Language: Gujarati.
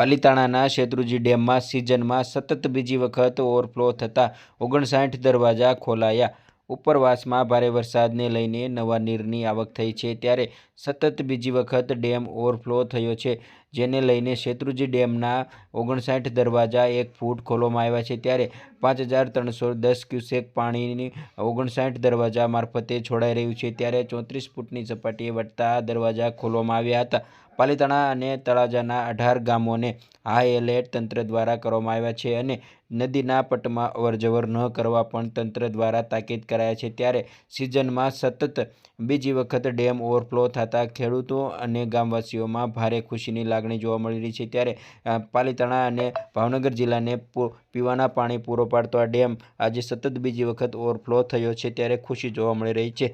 પાલીતાણાના શેત્રુજી ડેમમાં સિઝનમાં સતત બીજી વખત ઓવરફ્લો થતાં ઓગણસાઠ દરવાજા ખોલાયા. ઉપરવાસમાં ભારે વરસાદને લઈને નવા નીરની આવક થઈ છે ત્યારે સતત બીજી વખત ડેમ ઓવરફ્લો થયો છે, જેને લઈને શેત્રુજી ડેમના ઓગણસાઠ દરવાજા એક ફૂટ ખોલવામાં આવ્યા છે ત્યારે પાંચ હજાર ત્રણસો દસ ક્યુસેક પાણીની ઓગણસાઠ દરવાજા મારફતે છોડાઈ રહ્યું છે. ત્યારે ચોત્રીસ ફૂટની સપાટીએ વધતા દરવાજા ખોલવામાં આવ્યા હતા. પાલીતાણા અને તળાજાના અઢાર ગામોને હાઈ એલર્ટ તંત્ર દ્વારા કરવામાં આવ્યા છે અને નદીના પટમાં અવરજવર ન કરવા પણ તંત્ર દ્વારા તાકીદ કરાયા છે. ત્યારે સિઝનમાં સતત બીજી વખત ડેમ ઓવરફ્લો થતાં ખેડૂતો અને ગામવાસીઓમાં ભારે ખુશીની લાગણી જોવા મળી રહી છે. ત્યારે પાલીતાણા અને ભાવનગર જિલ્લાને પીવાના પાણી પૂરો પાડતો આ ડેમ આજે સતત બીજી વખત ઓવરફ્લો થયો છે. ત્યારે ખુશી જોવા મળી રહી છે.